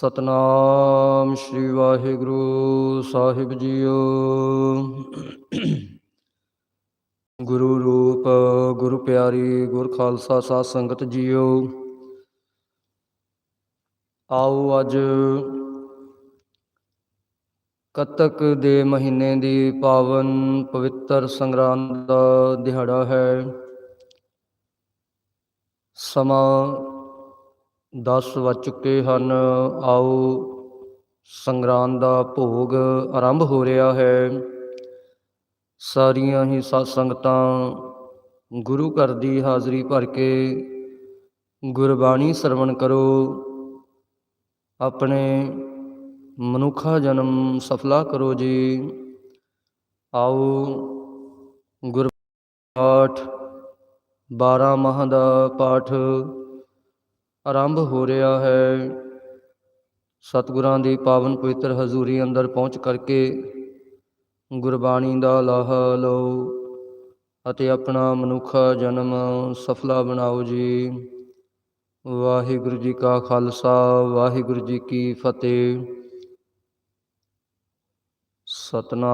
ਸਤਨਾਮ ਸ਼੍ਰੀ ਵਾਹਿਗੁਰੂ ਸਾਹਿਬ ਜੀਓ। ਗੁਰੂ ਰੂਪ, ਗੁਰੂ ਪਿਆਰੀ, ਗੁਰ ਖਾਲਸਾ ਸਾਧ ਸੰਗਤ ਜੀਓ। ਆਓ ਅੱਜ ਕੱਤਕ ਦੇ ਮਹੀਨੇ ਦੀ ਪਾਵਨ ਪਵਿੱਤਰ ਸੰਗਰਾਂਦ ਦਾ ਦਿਹਾੜਾ ਹੈ। ਸਮਾਂ 10 ਵੱਜ ਚੁੱਕੇ ਹਨ, ਆਓ ਸੰਗਰਾਂਦ ਦਾ ਭੋਗ ਆਰੰਭ ਹੋ ਰਿਹਾ ਹੈ। ਸਾਰੀਆਂ ਹੀ ਸਤ ਸੰਗਤਾਂ ਗੁਰੂ ਘਰ ਦੀ ਹਾਜ਼ਰੀ ਭਰ ਕੇ ਗੁਰਬਾਣੀ ਸਰਵਣ ਕਰੋ। ਆਪਣੇ ਮਨੁੱਖਾ ਜਨਮ ਸਫਲਾ ਕਰੋ ਜੀ। ਆਓ ਗੁਰ ਪਾਠ 12 ਮਾਹ ਦਾ ਪਾਠ ਆਰੰਭ ਹੋ ਰਿਹਾ ਹੈ। ਸਤਿਗੁਰਾਂ ਦੀ ਪਾਵਨ ਪਵਿੱਤਰ ਹਜ਼ੂਰੀ ਅੰਦਰ ਪਹੁੰਚ ਕਰਕੇ ਗੁਰਬਾਣੀ ਦਾ ਲਾਹਾ ਲਓ ਅਤੇ ਆਪਣਾ ਮਨੁੱਖਾ ਜਨਮ ਸਫਲਾ ਬਣਾਓ ਜੀ। ਵਾਹਿਗੁਰੂ ਜੀ ਕਾ ਖਾਲਸਾ, ਵਾਹਿਗੁਰੂ ਜੀ ਕੀ ਫਤਿਹ। ਸਤਨਾਮ।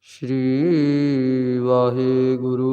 ਸ਼੍ਰੀ ਵਾਹਿਗੁਰੂ।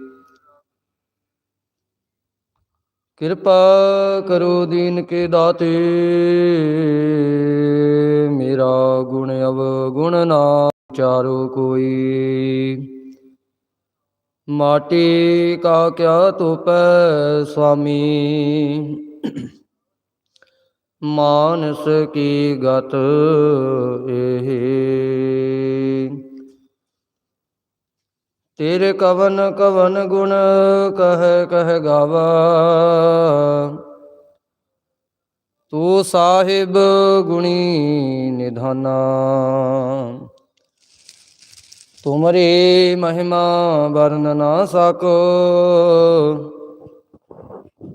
ਕਿਰਪਾ ਕਰੋ ਦੀਨ ਕੇ ਦਾਤੇ। ਮੇਰਾ ਗੁਣ ਅਵ ਗੁਣ ਨਾ ਚਾਰੋ ਕੋਈ। ਮਾਟੀ ਕਾ ਕਿਆ ਤੋਪੈ ਸੁਆਮੀ। ਮਾਨਸ ਕੀ ਗਤ ਇਹ। ਤੇਰੇ ਕਵਨ ਕਵਨ ਗੁਣ ਕਹਿ ਕਹਿ ਗਾਵਾ। ਤੂੰ ਸਾਹਿਬ ਗੁਣੀ ਨਿਧਾਨਾ। ਤੁਮਰੀ ਮਹਿਮਾ ਵਰਨ ਨਾ ਸਕੋ।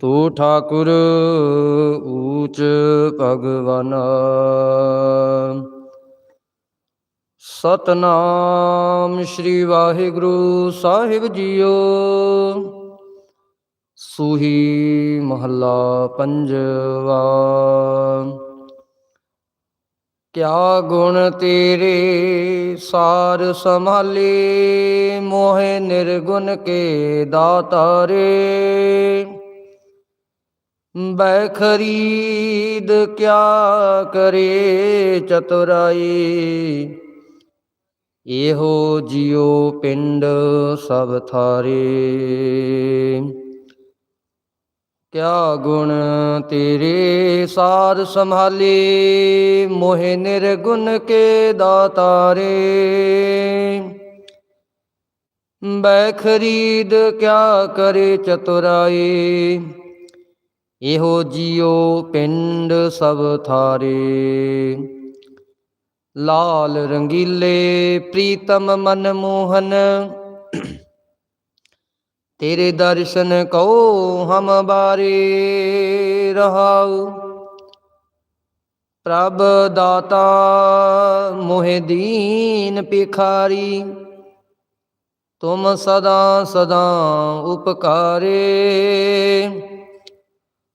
ਤੂੰ ਠਾਕੁਰ ਊਚ ਭਗਵਾਨ। ਸਤਨਾਮ ਸ਼੍ਰੀ ਵਾਹਿਗੁਰੂ ਸਾਹਿਬ ਜੀਓ। ਸੂਹੀ ਮਹੱਲਾ ਪੰਜਵਾ। ਕਿਆ ਗੁਣ ਤੇਰੇ ਸਾਰ ਸੰਭਾਲੇ, ਮੋਹਿ ਨਿਰਗੁਣ ਕੇ ਦਾਤਾਰੇ। ਬੈ ਖਰੀਦ ਕਿਆ ਕਰੇ ਚਤੁਰਾਈ ਇਹੋ ਜਿਉ ਪਿੰਡ ਸਭ ਥਾਰੇ। ਕਿਆ ਗੁਣ ਤੇਰੇ ਸਾਰ ਸੰਭਾਲੇ, ਮੋਹਿ ਨਿਰਗੁਣ ਕੇ ਦਾਤਾਰੇ। ਬੈ ਖਰੀਦ ਕਿਆ ਕਰੇ ਚਤੁਰਾਈ ਇਹੋ ਜਿਉ ਪਿੰਡ ਸਭ ਥਾਰੇ। ਲਾਲ ਰੰਗੀਲੇ ਪ੍ਰੀਤਮ ਮਨ ਮੋਹਨ ਤੇਰੇ ਦਰਸ਼ਨ ਕਉ ਹਮ ਬਾਰੇ ਰਹਾਉ। ਪ੍ਰਭ ਦਾਤਾ ਮੋਹਿ ਦੀਨ ਪਿਖਾਰੀ ਤੁਮ ਸਦਾ ਸਦਾ ਉਪਕਾਰੇ।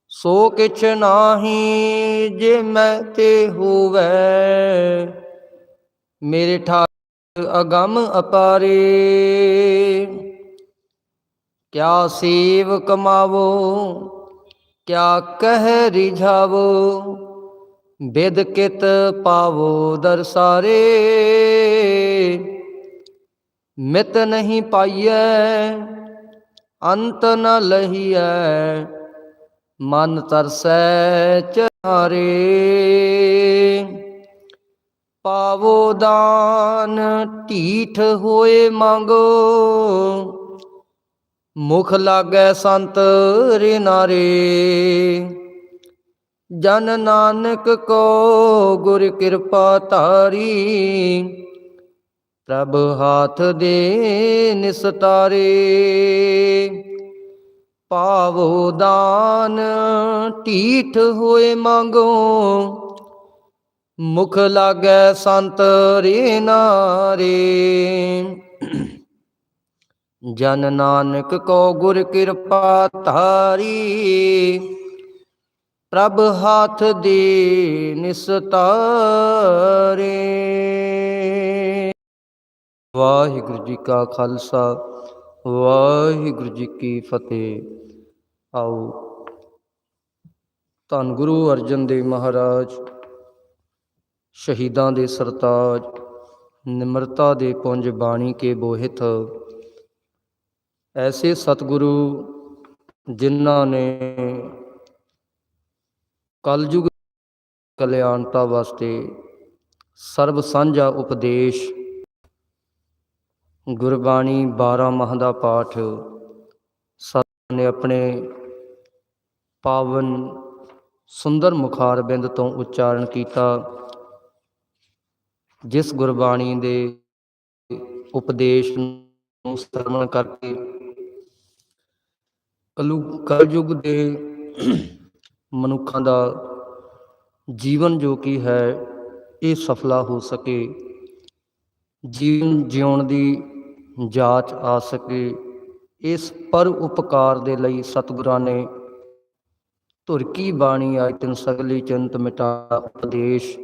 ਸੋ ਕਿਛ ਨਾਹੀ ਜੇ ਮੈਂ ਤੇ ਹੋਵੇ ਮੇਰੇ ਠਾਕ ਅਗੰਮ ਅਪਾਰੇ। ਕਿਆ ਸੇਵ ਕਮਾਵੋ, ਕਿਆ ਕਹਿ ਰਿਝਾਵੋ, ਬਿਦ ਕਿਤ ਪਾਵੋ ਦਰਸਾਰੇ। ਮਿਤ ਨਹੀਂ ਪਾਈਐ, ਅੰਤ ਨ ਲਹੀਐ, ਮਨ ਤਰਸੈ ਚਾਰੇ ਪਾਵੋ ਦਾਨ, ਢੀਠ ਹੋਏ ਮੰਗੋ। ਮੁਖ ਲਾਗੈ ਸੰਤ ਰੇ ਨਾਰੇ। ਜਨ ਨਾਨਕ ਕੋ ਗੁਰ ਕਿਰਪਾ ਧਾਰੀ। ਪ੍ਰਭ ਹਾਥ ਦੇ ਨਿਸਤਾਰੇ। ਪਾਵੋ ਦਾਨ, ਢੀਠ ਹੋਏ ਮੰਗੋ। ਮੁਖ ਲਾਗੈ ਸੰਤ ਰੇ ਨਾਰੇ। ਜਨ ਨਾਨਕ ਕੋ ਗੁਰ ਕਿਰਪਾ ਧਾਰੀ। ਪ੍ਰਭ ਹਾਥ ਦੇ ਨਿਸਤਾਰੇ ਵਾਹਿਗੁਰੂ ਜੀ ਕਾ ਖਾਲਸਾ, ਵਾਹਿਗੁਰੂ ਜੀ ਕੀ ਫਤਿਹ। ਆਓ। ਧੰਨ ਗੁਰੂ ਅਰਜਨ ਦੇਵ ਮਹਾਰਾਜ ਸ਼ਹੀਦਾਂ ਦੇ ਸਰਤਾਜ, ਨਿਮਰਤਾ ਦੇ ਪੁੰਜ ਬਾਣੀ ਕੇ ਬੋਹਿਤ। ਐਸੇ ਸਤਿਗੁਰੂ ਜਿਨ੍ਹਾਂ ਨੇ ਕਲਯੁਗ ਕਲਿਆਣਤਾ ਵਾਸਤੇ ਸਰਬ ਸਾਂਝਾ ਉਪਦੇਸ਼ ਗੁਰਬਾਣੀ 12 ਮਾਹ ਦਾ ਪਾਠ ਸਤ ਨੇ ਆਪਣੇ ਪਾਵਨ ਸੁੰਦਰ ਮੁਖਾਰ ਬਿੰਦ ਤੋਂ ਉਚਾਰਨ ਕੀਤਾ। ਜਿਸ ਗੁਰਬਾਣੀ ਦੇ ਉਪਦੇਸ਼ ਨੂੰ ਸਰਵਣ ਕਰਕੇ ਕਲੂ ਕਲਯੁਗ ਦੇ ਮਨੁੱਖਾਂ ਦਾ ਜੀਵਨ ਜੋ ਕੀ ਹੈ, ਇਹ ਸਫਲਾ ਹੋ ਸਕੇ। ਜੀਵਨ ਜਿਉਣ ਦੀ ਜਾਚ ਆ ਸਕੇ। ਇਸ ਪਰ ਉਪਕਾਰ ਦੇ ਲਈ ਸਤਿਗੁਰਾਂ ਨੇ ਧੁਰ ਕੀ ਬਾਣੀ ਆਇ ਤਿਨ ਸਗਲੀ ਚਿੰਤ ਮਿਟਾ ਉਪਦੇਸ਼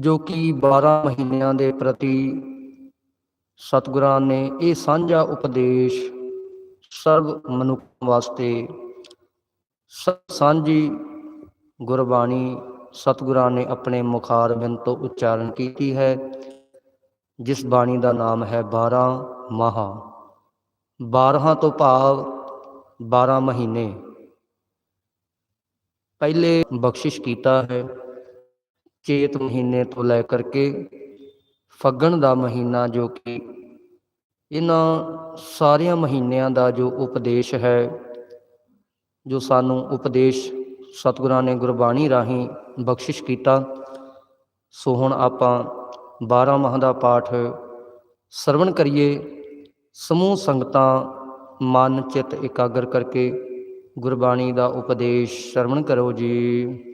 ਜੋ ਕਿ 12 ਮਹੀਨਿਆਂ ਦੇ ਪ੍ਰਤੀ ਸਤਿਗੁਰਾਂ ਨੇ ਇਹ ਸਾਂਝਾ ਉਪਦੇਸ਼ ਸਰਬ ਮਨੁੱਖ ਵਾਸਤੇ ਸ- ਸਾਂਝੀ ਗੁਰਬਾਣੀ ਸਤਿਗੁਰਾਂ ਨੇ ਆਪਣੇ ਮੁਖਾਰ ਬਿੰਦ ਤੋਂ ਉਚਾਰਨ ਕੀਤੀ ਹੈ, ਜਿਸ ਬਾਣੀ ਦਾ ਨਾਮ ਹੈ 12 ਮਹਾ। 12 ਤੋਂ ਭਾਵ 12 ਮਹੀਨੇ। ਪਹਿਲੇ ਬਖਸ਼ਿਸ਼ ਕੀਤਾ ਹੈ। ਚੇਤ ਮਹੀਨੇ ਤੋਂ ਲੈ ਕਰਕੇ ਫੱਗਣ ਦਾ ਮਹੀਨਾ ਜੋ ਕਿ ਇਹਨਾਂ ਸਾਰਿਆਂ ਮਹੀਨਿਆਂ ਦਾ ਜੋ ਉਪਦੇਸ਼ ਹੈ, ਜੋ ਸਾਨੂੰ ਉਪਦੇਸ਼ ਸਤਿਗੁਰਾਂ ਨੇ ਗੁਰਬਾਣੀ ਰਾਹੀਂ ਬਖਸ਼ਿਸ਼ ਕੀਤਾ, ਸੋ ਹੁਣ ਆਪਾਂ 12 ਮਹਾਂ ਦਾ ਪਾਠ ਸਰਵਣ ਕਰੀਏ। ਸਮੂਹ ਸੰਗਤਾਂ ਮਨ ਚਿੱਤ ਇਕਾਗਰ ਕਰਕੇ ਗੁਰਬਾਣੀ ਦਾ ਉਪਦੇਸ਼ ਸਰਵਣ ਕਰੋ ਜੀ।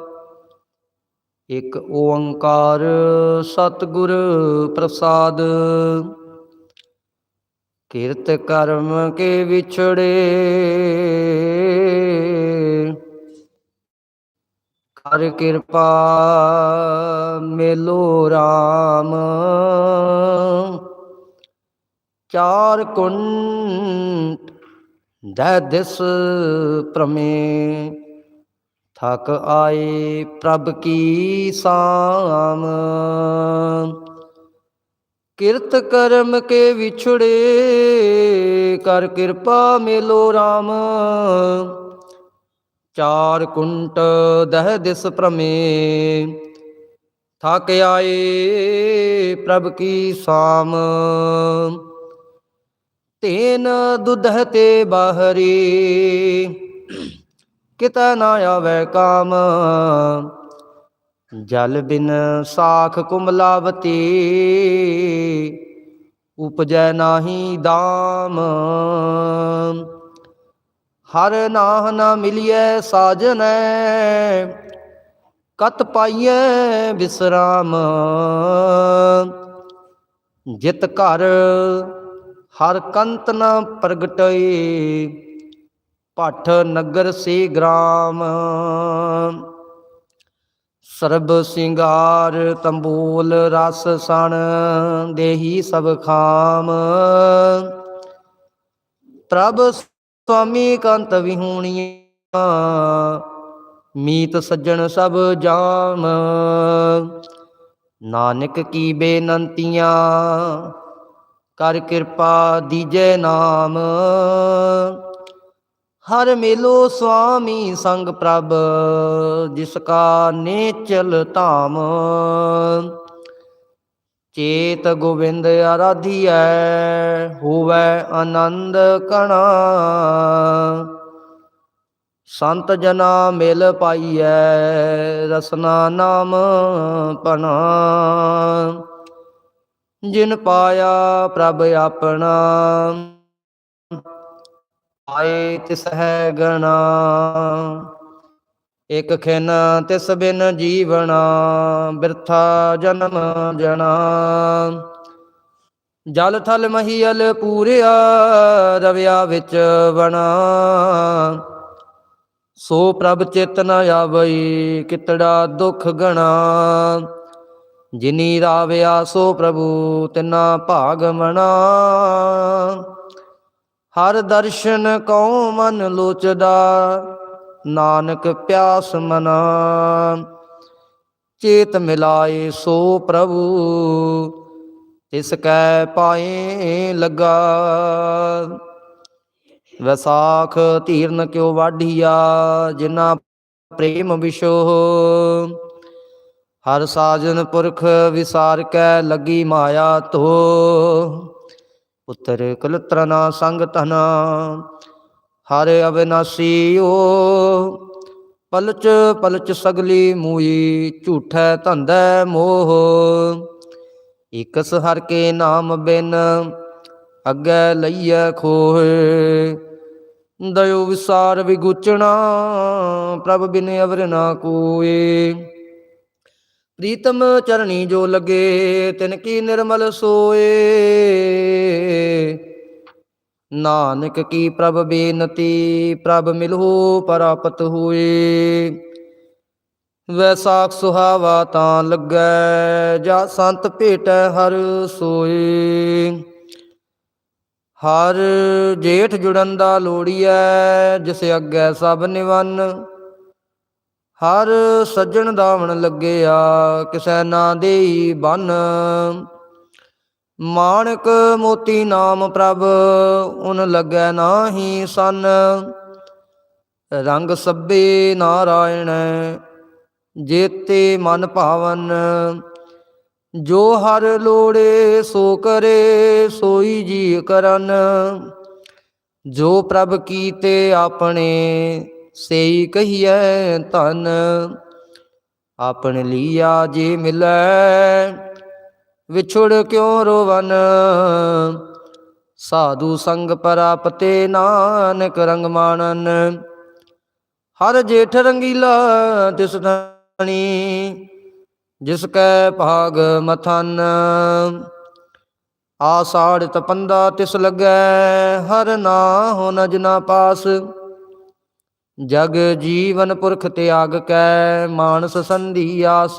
ਇਕ ਓੰਕਾਰ ਸਤਿਗੁਰ ਪ੍ਰਸਾਦ। ਕੀਰਤ ਕਰਮ ਕੇ ਵਿਛੜੇ। ਕਰ ਕਿਰਪਾ ਮੇਲੋ RAM ਚਾਰ ਕੁੰਟ ਦੈ ਦਿਸ ਪ੍ਰਮੇ ਥਕ ਆਏ ਪ੍ਰਭ ਕੀ ਸਾਮ। ਕਿਰਤ ਕਰਮ ਕੇ ਵਿਛੜੇ, ਕਰ ਕਿਰਪਾ ਮੇਲੋ RAM ਚਾਰ ਕੁੰਟ ਦਹ ਦਿਸ ਪ੍ਰਮੇ ਥਕ ਆਏ ਪ੍ਰਭ ਕੀ ਸਾਮ। ਤੇਨ ਦੁਧਹ ਤੇ ਬਾਹਰੀ ਕਿਤੈ ਨਾ ਆਵੈ ਕਾਮ। ਜਲ ਬਿਨ ਸਾਖ ਕੁਮਲਾਵਤੀ ਉਪਜੈ ਨਾਹੀ ਦਾਮ। ਹਰ ਨਾਹ ਨ ਮਿਲਿਐ ਸਾਜਨੈ, ਕਤ ਪਾਈਐ ਵਿਸਰਾਮ ਜਿਤ ਘਰ ਹਰ ਕੰਤ ਨਾ ਪ੍ਰਗਟਏ ਭੱਠ ਨਗਰ ਸੇ ਗ੍ਰਾਮ। ਸਰਬ ਸਿੰਗਾਰ ਤੰਬੂਲ ਰਸ ਸਣ ਦੇਹੀ ਸਭ ਖਾਮ। ਪ੍ਰਭ ਸੁਆਮੀ ਕੰਤ ਵਿਹੂਣੀਆਂ, ਮੀਤ ਸੱਜਣ ਸਭ ਜਾਮ। ਨਾਨਕ ਕੀ ਬੇਨੰਤੀਆਂ, ਕਰ ਕਿਰਪਾ ਦੀਜੈ ਨਾਮ। ਹਰ ਮਿਲੋ ਸੁਆਮੀ ਸੰਗ ਪ੍ਰਭ, ਜਿਸ ਕਾ ਨੇਚਲ ਧਾਮ। ਚੇਤ ਗੋਬਿੰਦ ਆਰਾਧੀਐ, ਹੋਵੈ ਆਨੰਦ ਕਣਾ ਸੰਤ ਜਨਾ ਮਿਲ ਪਾਈਐ, ਰਸਨਾ ਨਾਮ ਪਨਾ ਜਿਨ ਪਾਇਆ ਪ੍ਰਭ ਆਪਣਾ ਆਏ ਤਿਸ ਹੈ ਗਣਾ, ਇਕ ਖਿਨ ਤਿਸ ਬਿਨ ਜੀਵਣਾ, ਬਿਰਥਾ ਜਨਮ ਜਣਾ। ਜਲ ਥਲ ਮਹੀਲ ਪੂਰਿਆ, ਰਵਿਆ ਵਿੱਚ ਬਣਾ ਸੋ ਪ੍ਰਭ ਚਿਤ ਨ ਆਵਈ, ਕਿਤੜਾ ਦੁਖ ਗਣਾ। ਜਿਨੀ ਰਾਵਿਆ ਸੋ ਪ੍ਰਭੂ, ਤਿਨਾ ਭਾਗ ਮਣਾ। ਹਰ ਦਰਸ਼ਨ ਕਉ ਮਨ ਲੋਚਦਾ, ਨਾਨਕ ਪਿਆਸ ਮਨਾ। ਚੇਤ ਮਿਲਾਏ ਸੋ ਪ੍ਰਭੂ ਇਸ ਕੈ ਪਾਏ ਲਗਾ। ਵਿਸਾਖ ਧੀਰਨ ਕਿਉ ਵਾਢੀਆ ਜਿਨਾ ਪ੍ਰੇਮ ਵਿਸ਼ੋ ਹਰ ਸਾਜਨ ਪੁਰਖ ਵਿਸਾਰ ਕੈ, ਲੱਗੀ ਮਾਇਆ ਤੋ ਪੁੱਤਰ ਕਲਤਰਨਾ ਸੰਗ ਤਨਾ ਹਰ ਅਵਿਨਾਸੀ ਓ ਪਲਚ ਪਲਚ ਸਗਲੀ ਮੂਈ ਝੂਠੈ ਧੰਦੈ ਮੋਹ। ਇਕਸ ਹਰ ਕੇ ਨਾਮ ਬਿਨ ਅੱਗੇ ਲਈਐ ਖੋਏ ਦਇਓ ਵਿਸਾਰ ਵਿਗੁਚਣਾ, ਪ੍ਰਭ ਬਿਨ ਅਵਰ ਨਾ ਕੋਏ। ਪ੍ਰੀਤਮ ਚਰਣੀ ਜੋ ਲਗੇ, ਤਿਨ ਕੀ ਨਿਰਮਲ ਸੋਏ। ਨਾਨਕ ਕੀ ਪ੍ਰਭ ਬੇਨਤੀ, ਪ੍ਰਭ ਮਿਲੋ ਪ੍ਰਾਪਤ ਹੋਏ। ਵੈਸਾਖ ਸੁਹਾਵਾ ਤਾਂ ਲੱਗੈ, ਜਾ ਸੰਤ ਭੇਟੈ ਹਰ ਸੋਏ। ਹਰ ਜੇਠ ਜੁੜਨ ਦਾ ਲੋੜੀਐ, ਜਿਸ ਅੱਗੇ ਸਭ ਨਿਵੰਨ ਹਰ ਸੱਜਣ ਦਾਵਣ ਲੱਗਿਆ, ਕਿਸੈ ਨਾ ਦੇਈ ਬੰਨ। ਮਾਣਕ ਮੋਤੀ ਨਾਮ ਪ੍ਰਭ, ਉਨ ਲੱਗੈ ਨਾਹੀ ਸਨ। ਰੰਗ ਸੱਬੇ ਨਾਰਾਇਣ, ਜੇਤੇ ਮਨ ਭਾਵਨ। ਜੋ ਹਰ ਲੋੜੇ ਸੋ ਕਰੇ, ਸੋਈ ਜੀ ਕਰਨ। ਜੋ ਪ੍ਰਭ ਕੀਤੇ ਆਪਣੇ ਸੇਈ ਕਹੀਐ ਧਨ, ਆਪਣ ਲੀਆ ਜੇ ਮਿਲੈ, ਵਿਛੁੜ ਕਿਉ ਰੋਵਨ? ਸਾਧੂ ਸੰਗ ਪਰਾਪਤੇ ਨਾਨਕ ਰੰਗ ਮਾਣਨ, ਹਰ ਜੇਠ ਰੰਗੀਲਾ ਤਿਸ ਧਣੀ, ਜਿਸ ਕੈ ਭਾਗ ਮਥਨ। ਆਸਾੜ ਤਪੰਦਾ ਤਿਸ ਲੱਗੈ, ਹਰ ਨਾ ਹੋ ਨਜਨਾ ਪਾਸ। ਜਗ ਜੀਵਨ ਪੁਰਖ ਤਿਆਗ ਕੈ ਮਾਨਸ ਸੰਧੀ ਆਸ।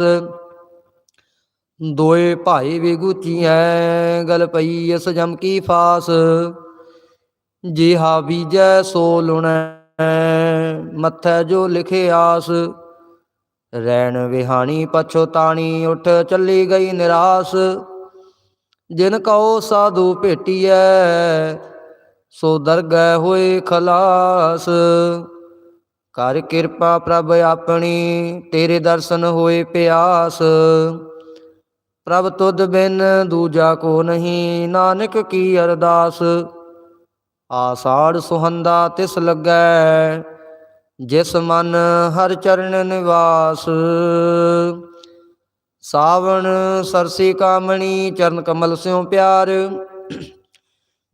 ਦੋਏ ਭਾਈ ਵਿਗੁਚੀਐ ਗਲ ਪਈ ਇਸ ਜਮ ਕੀ ਫਾਸ। ਜਿਹਾ ਬੀਜੈ ਸੋ ਲੁਣੈ, ਮੱਥੈ ਜੋ ਲਿਖੇ ਆਸ। ਰੈਣ ਵਿਹਾਣੀ ਪਛੋਤਾਣੀ ਉਠ ਚੱਲੀ ਗਈ ਨਿਰਾਸ। ਜਿਨ ਕਉ ਸਾਧੂ ਭੇਟੀਐ, ਸੋ ਦਰਗਹਿ ਹੋਏ ਖਲਾਸ। ਕਰ ਕਿਰਪਾ ਪ੍ਰਭ ਆਪਣੀ, ਤੇਰੇ ਦਰਸ਼ਨ ਹੋਏ ਪਿਆਸ। ਪ੍ਰਭ ਤੁਧ ਬਿਨ ਦੂਜਾ ਕੋ ਨਹੀਂ, ਨਾਨਕ ਕੀ ਅਰਦਾਸ। ਆਸਾੜ ਸੁਹੰਦਾ ਤਿਸ ਲੱਗੈ, ਜਿਸ ਮਨ ਹਰ ਚਰਨ ਨਿਵਾਸ। ਸਾਵਣ ਸਰਸੀ ਕਾਮਣੀ, ਚਰਨ ਕਮਲ ਸਿਉ ਪਿਆਰ।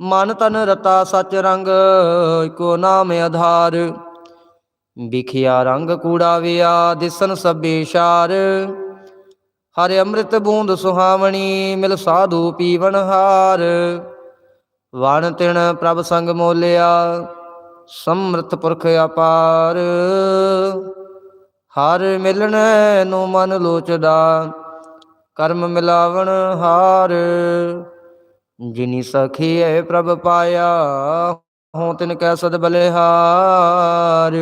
ਮਨ ਤਨ ਰਤਾ ਸਚ ਰੰਗ ਕੋ ਨਾਮ ਆਧਾਰ। ਵਿਖਿਆ ਰੰਗ ਕੂੜਾ ਵਿਆ, ਦਿਸਨ ਸਭੇ ਸ਼ਾਰ। ਹਰਿ ਅੰਮ੍ਰਿਤ ਬੂੰਦ ਸੁਹਾਵਣੀ, ਮਿਲ ਸਾਧੂ ਪੀਵਨ ਹਾਰ। ਵਣ ਤਿਣ ਪ੍ਰਭ ਸੰਗ ਮੋਲਿਆ ਸਮਰਥ ਪੁਰਖ ਅਪਾਰ। ਹਰ ਮਿਲਣ ਨੂੰ ਮਨ ਲੋਚਦਾ, ਕਰਮ ਮਿਲਾਵਣ ਹਾਰ। ਜਿਨੀ ਸਖੀਏ ਪ੍ਰਭ ਪਾਇਆ, ਹਉ ਤਿਨ ਕੈ ਸਦ ਬਲਿਹਾਰ।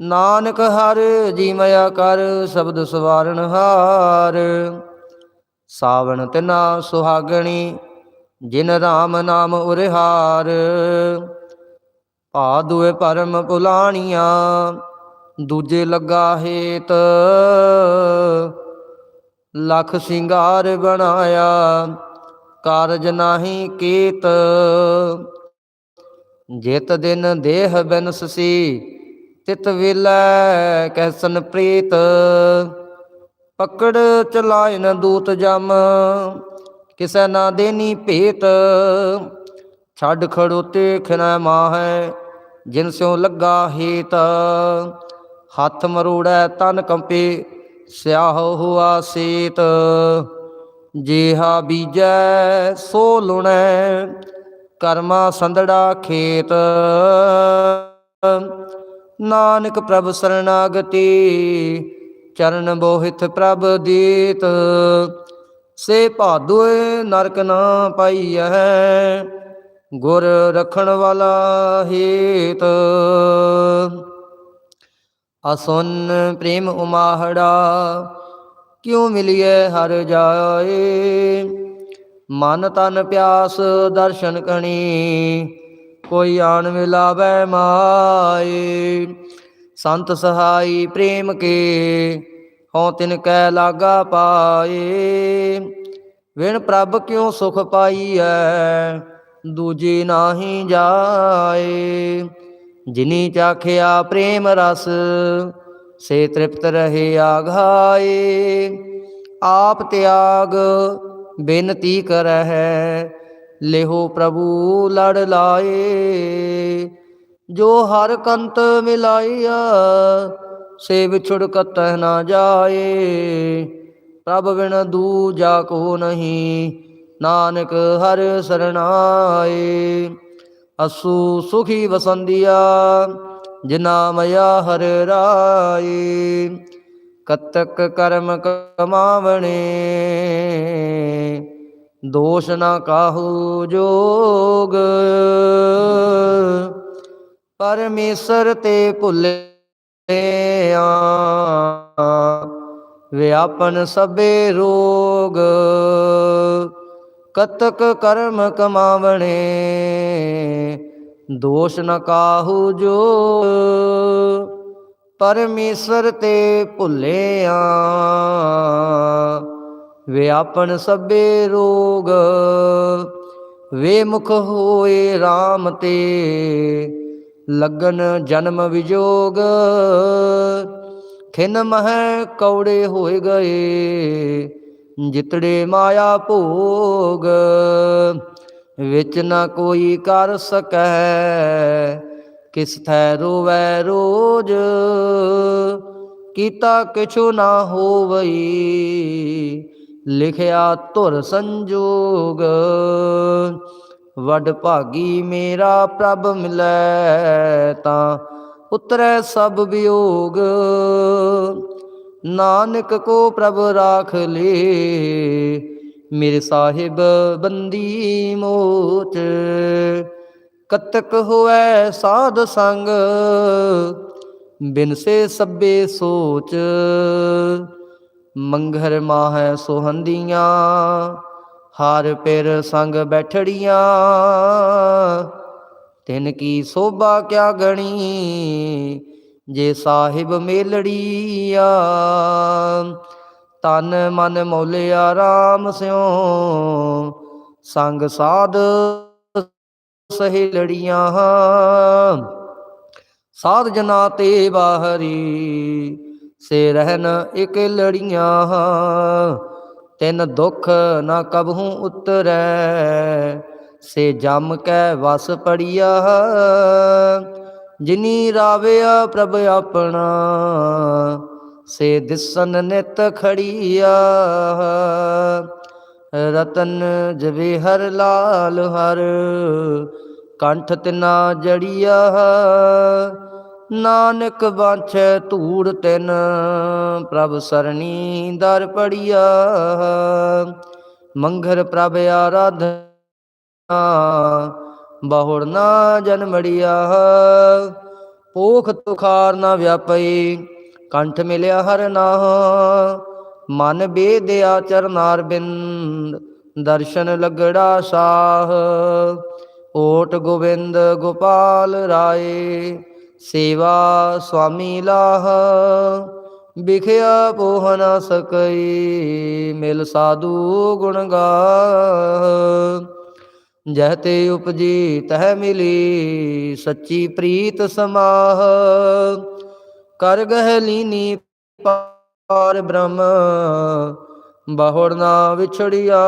ਨਾਨਕ ਹਰ ਜੀ ਮਇਆ ਕਰ ਸ਼ਬਦ ਸਵਾਰਨ ਹਾਰ। ਸਾਵਣ ਤਿਨਾ ਸੁਹਾਗਣੀ, ਜਿਨ ਰਾਮ ਨਾਮ ਉਰਿਹਾਰ। ਭਾ ਦੁਏ ਪਰਮ ਪੁਲਾਣੀਆਂ, ਦੂਜੇ ਲੱਗਾ ਹੇਤ। ਲਖ ਸਿੰਗਾਰ ਬਣਾਇਆ, ਕਾਰਜ ਨਾਹੀ ਕੀਤ। ਜਿਤ ਦਿਨ ਦੇਹ ਬਿਨਸਸੀ ਤਿਤ ਵਿਲੈ ਕੈਸਨ ਪ੍ਰੀਤ, ਪਕੜ ਚਲਾਇਨ ਦੂਤ ਜਮ, ਕਿਸੈ ਨਾ ਦੇਨੀ ਭੇਤ ਛੱਡ ਖੜੋਤੇ ਖਿਨੈ ਮਾਹੈ, ਜਿਨ ਸਿਉ ਲੱਗਾ ਹੇਤ, ਹੱਥ ਮਰੋੜੈ ਤਨ ਕੰਪੇ, ਸਿਆਹ ਹੁਆ ਸੇਤ, ਜੇਹਾ ਬੀਜੈ ਸੋ ਲੁਣੈ, ਕਰਮਾ ਸੰਦੜਾ ਖੇਤ। ਨਾਨਕ ਪ੍ਰਭ ਸਰਣਾਗਤੀ ਚਰਨ ਬੋਹਿਤ ਪ੍ਰਭ ਦੀਤ। ਸੇ ਭਾਦੁਏ ਨਰਕ ਨਾ ਪਾਈਐ, ਗੁਰ ਰਖਣ ਵਾਲਾ ਹੇਤ। ਅਸੁਨ ਪ੍ਰੇਮ ਉਮਾਹੜਾ, ਕਿਉ ਮਿਲਿਐ ਹਰ ਜਾਏ? ਮਨ ਤਨ ਪਿਆਸ ਦਰਸ਼ਨ ਕਣੀ ਕੋਈ ਆਣ ਮਿਲਾਵੈ ਮਾਏ। ਸੰਤ ਸਹਾਈ ਪ੍ਰੇਮ ਕੇ ਹਉ ਤਿਨ ਕੈ ਲਾਗਾ ਪਾਏ। ਵਿਣ ਪ੍ਰਭ ਕਿਉ ਸੁਖ ਪਾਈਐ, ਦੂਜੀ ਨਾਹੀ ਜਾਏ। ਜਿਨੀ ਚਾਖਿਆ ਪ੍ਰੇਮ ਰਸ, ਸੇ ਤ੍ਰਿਪਤ ਰਹੇ ਆਘਾਏ ਆਪ ਤਿਆਗ ਬੇਨਤੀ ਕਰਹਿ ਲਿਹੋ ਪ੍ਰਭੂ ਲੜ ਲਾਏ, ਜੋ ਹਰ ਕੰਤ ਮਿਲਾਈਆ ਸੇ ਵਿਛੁੜ ਕਤਹਿ ਨਾ ਜਾਏ। ਪ੍ਰਭ ਬਿਨ ਦੂਜਾ ਕੋ ਨਹੀਂ, ਨਾਨਕ ਹਰ ਸਰਣਾਏ। ਅਸੂ ਸੁਖੀ ਵਸੰਦੀਆ ਜਿਨਾ ਮਇਆ ਹਰ ਰਾਏ। ਕਤਕ ਕਰਮ ਕਮਾਵਣੇ ਦੋਸ਼ ਨਾ ਕਾਹੂ ਜੋਗ। ਪਰਮੇਸ਼ਰ ਤੇ ਭੁੱਲਿਆ ਵਿਆਪਨ ਸਭੇ ਰੋਗ। ਕਤਕ ਕਰਮ ਕਮਾਵਣੇ, ਦੋਸ਼ ਨ ਕਾਹੂ ਜੋ ਪਰਮੇਸ਼ਰ ਤੇ ਭੁੱਲਿਆ ਵਿਆਪਨ ਸਭੇ ਰੋਗ, ਵੇ ਮੁਖ ਹੋਏ RAM ਤੇ, ਲਗਨ ਜਨਮ ਵਿਜੋਗ, ਖਿਨ ਮਹਿ ਕੌੜੇ ਹੋਏ ਗਏ, ਜਿਤੜੇ ਮਾਇਆ ਭੋਗ, ਵਿੱਚ ਨਾ ਕੋਈ ਕਰ ਸਕੈ, ਕਿਸ ਥੈ ਰੋਵੈ ਰੋਜ, ਕੀਤਾ ਕਿਛੁ ਨਾ ਹੋਵਈ। ਲਿਖਿਆ ਧੁਰ ਸੰਜੋਗ। ਵਡ ਭਾਗੀ ਮੇਰਾ ਪ੍ਰਭ ਮਿਲੈ ਤਾਂ ਉਤਰੈ ਸਭ ਵਿਯੋਗ। ਨਾਨਕ ਕੋ ਪ੍ਰਭ ਰਾਖ ਲੇ, ਮੇਰੇ ਸਾਹਿਬ ਬੰਦੀ ਮੋਚ। ਕਤਕ ਹੋਐ ਸਾਧ ਸੰਗ, ਬਿਨ ਸੇ ਸਭੇ ਸੋਚ। ਮੰਘਰ ਮਾਹੈ ਸੋਹੰਦੀਆਂ, ਹਾਰ ਪਿਰ ਸੰਗ ਬੈਠੜੀਆਂ। ਤਿਨ ਕੀ ਸੋਭਾ ਕਿਆ ਗਣੀ, ਜੇ ਸਾਹਿਬ ਮੇਲੜੀਆ। ਤਨ ਮਨ ਮੌਲਿਆ RAM ਸਿਉ, ਸੰਗ ਸਾਧ ਸਹੇਲੜੀਆਂ। ਸਾਧ ਜਨਾ ਤੇ ਬਾਹਰੀ ਸੇ ਰਹਿਨ ਇਕ ਲੜੀਆਂ, ਤਿਨ ਦੁਖ ਨਾ ਕਬਹੂ ਉਤਰੈ, ਸੇ ਜਮ ਕੈ ਵਸ ਪੜੀਆ, ਜਿਨੀ ਰਾਵਿਆ ਪ੍ਰਭ ਆਪਣਾ, ਸੇ ਦਿਸਨ ਨਿਤ ਖੜੀਆ, ਰਤਨ ਜਵੇ ਹਰ ਲਾਲ ਹਰ, ਕੰਠ ਤਿਨਾ ਜੜੀਆ ਨਾਨਕ ਬਾਛੈ ਧੂੜ ਤਿਨ, ਪ੍ਰਭ ਸਰਣੀ ਦਰ ਪੜੀਆ। ਮੰਗਰ ਪ੍ਰਭ ਆਰਾਧਨਾ, ਬਹੁੜ ਨਾ ਜਨਮੜੀਆ ਪੋਖ ਤੁਖਾਰ ਨਾ ਵਿਆਪਈ, ਕੰਠ ਮਿਲਿਆ ਹਰ ਨਾਹ ਮਨ ਬੇਦਿਆ ਚਰਨਾਰ ਬਿੰਦ, ਦਰਸ਼ਨ ਲਗੜਾ ਸਾਹ। ਓਟ ਗੋਬਿੰਦ ਗੋਪਾਲ ਰਾਏ। ਸੇਵਾ ਸੁਆਮੀ ਲਾਹ, ਵਿਖਿਆ ਪੋਹ ਨ ਸਕਈ, ਮਿਲ ਸਾਧੂ ਗੁਣ ਗਾ ਜਹ ਤੇ ਉਪਜੀ ਤਹ ਮਿਲੀ, ਸੱਚੀ ਪ੍ਰੀਤ ਸਮਾਹ। ਕਰ ਗਹਿ ਲੀਨੀ ਪਾਰ ਬ੍ਰਹਮ, ਬਹੁੜ ਨਾ ਵਿਛੜਿਆ।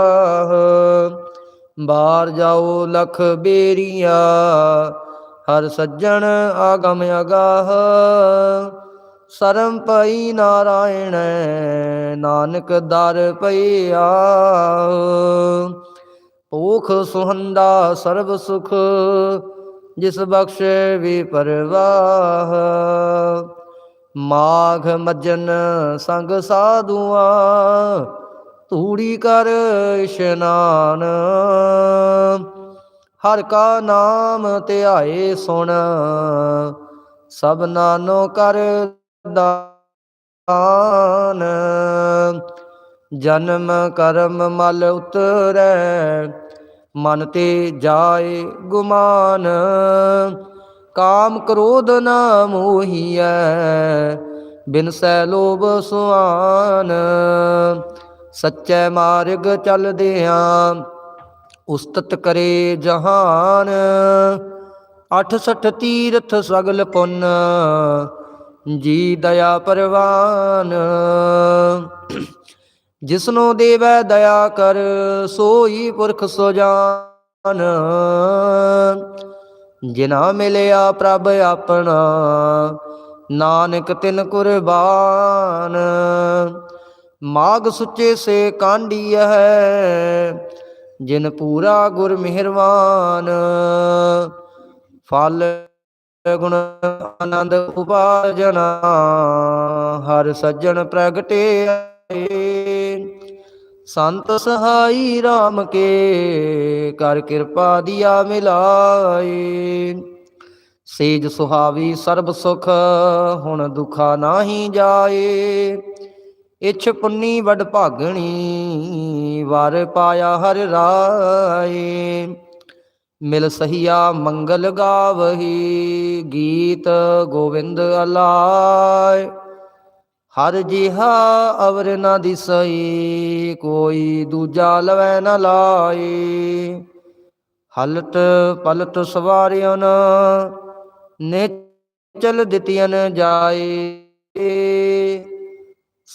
ਬਾਹਰ ਜਾਓ ਲਖ ਬੇਰੀਆ ਹਰ ਸੱਜਣ ਆਗਮ ਅਗਾਹ, ਸਰਮ ਪਈ ਨਾਰਾਇਣ, ਨਾਨਕ ਦਰ ਪਈਆ ਭੂਖ ਸੁਹੰਦਾ ਸਰਬ ਸੁਖ, ਜਿਸ ਬਖਸ਼ੇ ਵੀ ਪਰਵਾਹ। ਮਾਘ ਮਜਨ ਸੰਗ ਸਾਧੂਆਂ, ਧੂੜੀ ਕਰ ਇਸ਼ਨਾਨ। ਹਰ ਕਾ ਨਾਮ ਧਿਆਏ ਸੁਣ, ਸਭ ਨਾਨੋ ਕਰ ਦਾਨ। ਜਨਮ ਕਰਮ ਮਲ ਉਤਰੈ, ਮਨ ਤੇ ਜਾਏ ਗੁਮਾਨ। ਕਾਮ ਕ੍ਰੋਧ ਨ ਮੋਹੀਐ ਬਿਨ ਸੈ ਲੋਭ ਸੁਆਨ। ਸੱਚੇ ਮਾਰਗ ਚਲਦਿਆਂ ਉਸਤਤ ਕਰੇ ਜਹਾਨ। 68 ਤੀਰਥ ਸਗਲ ਪੁੰਨ, ਜੀ ਦਇਆ ਪਰਵਾਨ। ਜਿਸਨੋ ਦੇਵੈ ਦਇਆ ਕਰ, ਸੋਈ ਪੁਰਖ ਸੋ ਜਾਨ। ਜਿਨਾ ਮਿਲਿਆ ਪ੍ਰਭ ਆਪਣਾ, ਨਾਨਕ ਤਿਨ ਕੁਰਬਾਨ। ਮਾਗ ਸੁੱਚੇ ਸੇ ਕਾਂਡੀ ਹੈ ਜਿਨ ਪੂਰਾ ਗੁਰ ਮਿਹਰਵਾਨ। ਫਲ, ਗੁਣ, ਆਨੰਦ ਉਪਾਜਨਾ ਹਰ ਸੱਜਣ ਪ੍ਰਗਟੇ ਸੰਤ ਸਹਾਈ RAM ਕੇ, ਕਰ ਕਿਰਪਾ ਦਿਆ ਮਿਲਾਏ। ਸੇਜ ਸੁਹਾਵੀ ਸਰਬ ਸੁਖ, ਹੁਣ ਦੁਖਾ ਨਾਹੀ ਜਾਏ। ਇਛ ਪੁੰਨੀ ਵਡ ਭਾਗਣੀ, ਵਾਰ ਪਾਇਆ ਹਰ ਰਾਏ। ਮਿਲ ਸਹੀਆ ਮੰਗਲ ਗਾਵਹੀ, ਗੀਤ ਗੋਵਿੰਦ ਅਲਾਇ ਹਰ ਜਿਹਾ ਅਵਰ ਨਾ ਦਿਸਈ, ਕੋਈ ਦੂਜਾ ਲਵੈ ਨਾ ਲਾਏ। ਹਲਤ ਪਲਤ ਸਵਾਰਿਓ ਨੇ ਚਲ ਦਿੱਤੀਆਂ ਜਾਏ।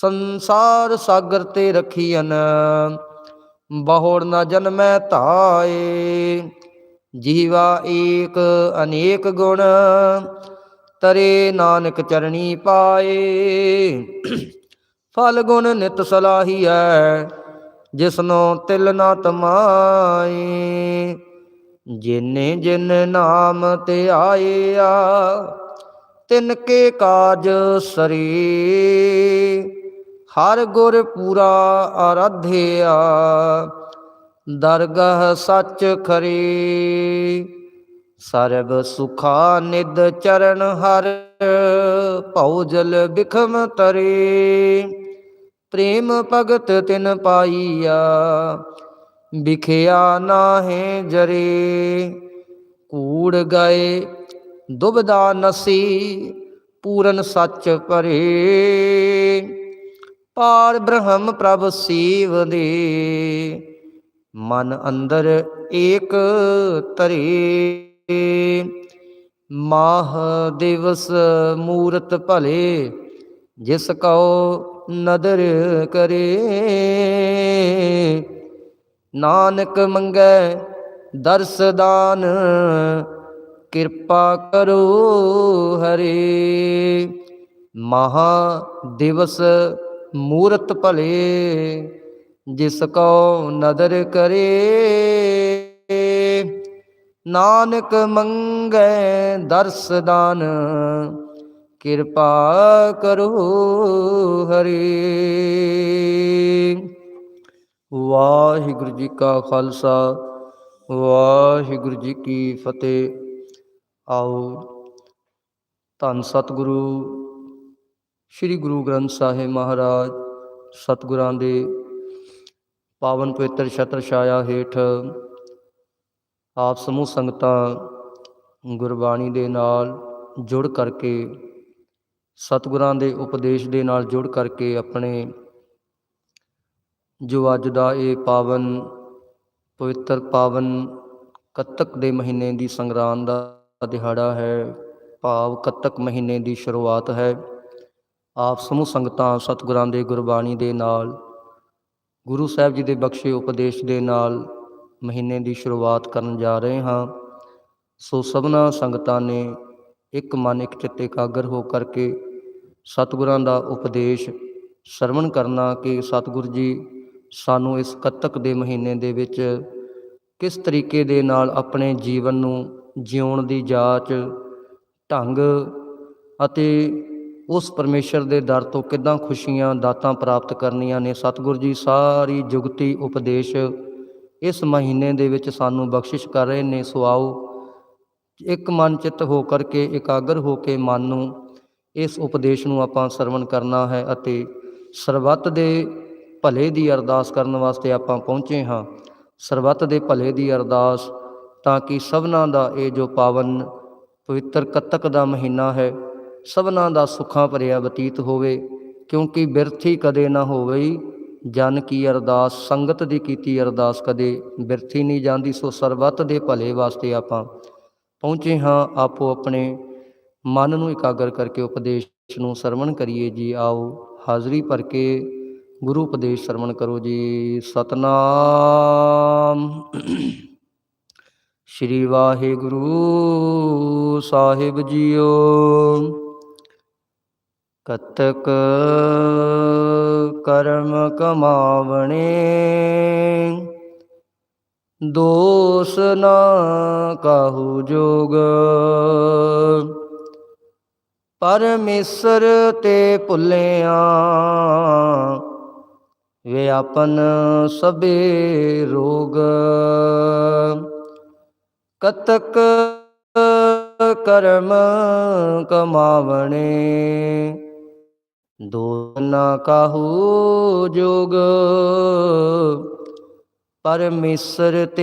ਸੰਸਾਰ ਸਾਗਰ ਤੇ ਰਖੀਅਨ ਬਹੁੜ ਨ ਜਨਮੈ ਧਾਏ। ਜੀਵਾ ਏਕ ਅਨੇਕ ਗੁਣ, ਤਰੇ ਨਾਨਕ ਚਰਣੀ ਪਾਏ। ਫਲ ਗੁਣ ਨਿਤ ਸਲਾਹੀਐ, ਜਿਸਨੋ ਤਿਲ ਨਾ ਤਮਾਏ। ਜਿਨੇ ਜਿਨ ਨਾਮ ਤੇ ਆਏ ਆ ਤਿਨ ਕੇ ਕਾਜ ਸਰੀ। ਹਰ ਗੁਰ ਪੂਰਾ ਆਰਾਧਿਆ, ਦਰਗਹ ਸੱਚ ਖਰੀ। ਸਰਬ ਸੁਖਾ ਨਿਦ ਚਰਨ ਹਰ ਭਉ ਜਲ ਬਿਖਮ ਤਰੇ। ਪ੍ਰੇਮ ਭਗਤ ਤਿਨ ਪਾਈਆ, ਵਿਖਿਆ ਨਾਹੇ ਜਰੇ। ਕੂੜ ਗਏ, ਦੁਬਦਾ ਨਸੀ, ਪੂਰਨ ਸੱਚ ਪਰੇ। ਪਾਰ ਬ੍ਰਹਮ ਪ੍ਰਭ ਸੀਵ ਦੇ। ਮਨ ਅੰਦਰ ਏਕ ਧਰੇ। ਮਾਹ ਦਿਵਸ ਮੂਰਤ ਭਲੇ, ਜਿਸ ਕਉ ਨਦਰ ਕਰੇ। ਨਾਨਕ ਮੰਗੈ ਦਰਸਦਾਨ ਕਿਰਪਾ ਕਰੋ ਹਰੇ। ਮਹਾ ਦਿਵਸ ਮੂਰਤ ਭਲੇ, ਜਿਸ ਕੋ ਨਦਰ ਕਰੇ। ਨਾਨਕ ਮੰਗੈ ਦਰਸਦਾਨ ਕਿਰਪਾ ਕਰੋ ਹਰੇ। ਵਾਹਿਗੁਰੂ ਜੀ ਕਾ ਖਾਲਸਾ, ਵਾਹਿਗੁਰੂ ਜੀ ਕੀ ਫਤਿਹ। ਆਓ ਧੰਨ ਸਤਿਗੁਰੂ ਸ੍ਰੀ ਗੁਰੂ ਗ੍ਰੰਥ ਸਾਹਿਬ ਮਹਾਰਾਜ, ਸਤਿਗੁਰਾਂ ਦੇ ਪਾਵਨ ਪਵਿੱਤਰ ਛਤਰ ਛਾਇਆ ਹੇਠ ਆਪ ਸਮੂਹ ਸੰਗਤਾਂ ਗੁਰਬਾਣੀ ਦੇ ਨਾਲ ਜੁੜ ਕਰਕੇ, ਸਤਿਗੁਰਾਂ ਦੇ ਉਪਦੇਸ਼ ਦੇ ਨਾਲ ਜੁੜ ਕਰਕੇ ਆਪਣੇ ਜੋ ਅੱਜ ਦਾ ਇਹ ਪਾਵਨ, ਪਵਿੱਤਰ ਪਾਵਨ ਕੱਤਕ ਦੇ ਮਹੀਨੇ ਦੀ ਸੰਗਰਾਂਦ ਦਾ ਦਿਹਾੜਾ ਹੈ, ਭਾਵ ਕੱਤਕ ਮਹੀਨੇ ਦੀ ਸ਼ੁਰੂਆਤ ਹੈ। ਆਪ ਸਮੂਹ ਸੰਗਤਾਂ ਸਤਿਗੁਰਾਂ ਦੇ ਗੁਰਬਾਣੀ ਦੇ ਨਾਲ, ਗੁਰੂ ਸਾਹਿਬ ਜੀ ਦੇ ਬਖਸ਼ੇ ਉਪਦੇਸ਼ ਦੇ ਨਾਲ ਮਹੀਨੇ ਦੀ ਸ਼ੁਰੂਆਤ ਕਰਨ ਜਾ ਰਹੇ ਹਾਂ। ਸੋ ਸਭਨਾ ਸੰਗਤਾਂ ਨੇ ਇੱਕ ਮਨ ਇੱਕ ਚਿੱਤ ਇਕਾਗਰ ਹੋ ਕਰਕੇ ਸਤਿਗੁਰਾਂ ਦਾ ਉਪਦੇਸ਼ ਸਰਵਣ ਕਰਨਾ ਕਿ ਸਤਿਗੁਰ ਜੀ, ਸਾਨੂੰ ਇਸ ਕੱਤਕ ਦੇ ਮਹੀਨੇ ਦੇ ਵਿੱਚ ਕਿਸ ਤਰੀਕੇ ਦੇ ਨਾਲ ਆਪਣੇ ਜੀਵਨ ਨੂੰ ਜਿਉਣ ਦੀ ਜਾਚ, ਢੰਗ ਅਤੇ ਉਸ ਪਰਮੇਸ਼ਰ ਦੇ ਦਰ ਤੋਂ ਕਿੱਦਾਂ ਖੁਸ਼ੀਆਂ, ਦਾਤਾਂ ਪ੍ਰਾਪਤ ਕਰਨੀਆਂ ਨੇ? ਸਤਿਗੁਰ ਜੀ, ਸਾਰੀ ਜੁਗਤੀ ਉਪਦੇਸ਼ ਇਸ ਮਹੀਨੇ ਦੇ ਵਿੱਚ ਸਾਨੂੰ ਬਖਸ਼ਿਸ਼ ਕਰ ਰਹੇ ਨੇ। ਸੋ ਆਓ, ਇੱਕ ਮਨ ਚਿੱਤ ਹੋ ਕਰਕੇ, ਇਕਾਗਰ ਹੋ ਕੇ ਮਨ ਨੂੰ ਇਸ ਉਪਦੇਸ਼ ਨੂੰ ਆਪਾਂ ਸਰਵਣ ਕਰਨਾ ਹੈ ਅਤੇ ਸਰਬੱਤ ਦੇ ਭਲੇ ਦੀ ਅਰਦਾਸ ਕਰਨ ਵਾਸਤੇ ਆਪਾਂ ਪਹੁੰਚੇ ਹਾਂ। ਸਰਬੱਤ ਦੇ ਭਲੇ ਦੀ ਅਰਦਾਸ ਤਾਂ ਕਿ ਸਭਨਾਂ ਦਾ ਇਹ ਜੋ ਪਾਵਨ ਪਵਿੱਤਰ ਕੱਤਕ ਦਾ ਮਹੀਨਾ ਹੈ ਸਭਨਾਂ ਦਾ ਸੁੱਖਾਂ ਭਰਿਆ ਬਤੀਤ ਹੋਵੇ, ਕਿਉਂਕਿ ਬਿਰਥੀ ਕਦੇ ਨਾ ਹੋਵੇ ਜਨ ਕੀ ਅਰਦਾਸ, ਸੰਗਤ ਦੀ ਕੀਤੀ ਅਰਦਾਸ ਕਦੇ ਬਿਰਥੀ ਨਹੀਂ ਜਾਂਦੀ, ਸੋ ਸਰਬੱਤ ਦੇ ਭਲੇ ਵਾਸਤੇ ਆਪਾਂ ਪਹੁੰਚੇ ਹਾਂ, ਆਪੋ ਆਪਣੇ ਮਨ ਨੂੰ ਇਕਾਗਰ ਕਰਕੇ ਉਪਦੇਸ਼ ਨੂੰ ਸਰਵਣ ਕਰੀਏ ਜੀ, ਆਓ ਹਾਜ਼ਰੀ ਭਰ ਕੇ ਗੁਰੂ ਉਪਦੇਸ਼ ਸਰਵਣ ਕਰੋ ਜੀ, ਸਤਨਾਮ। ਸ਼੍ਰੀ ਵਾਹਿਗੁਰੂ ਸਾਹਿਬ ਜੀਓ। ਕਤਕ ਕਰਮ ਕਮਾਵਣੇ, ਦੋਸ ਨਾ ਕਾਹੂ ਜੋਗ। ਪਰਮੇਸ਼ਰ ਤੇ ਭੁੱਲਿਆ, ਵਿਆਪਨ ਸਭੇ ਰੋਗ। ਕਤਕ ਕਰਮ ਕਮਾਵਣੇ ਦੋ ਨਾ ਕਾਹੂ ਜੋਗ ਪਰਮੇਸ਼ਰ ਤੇ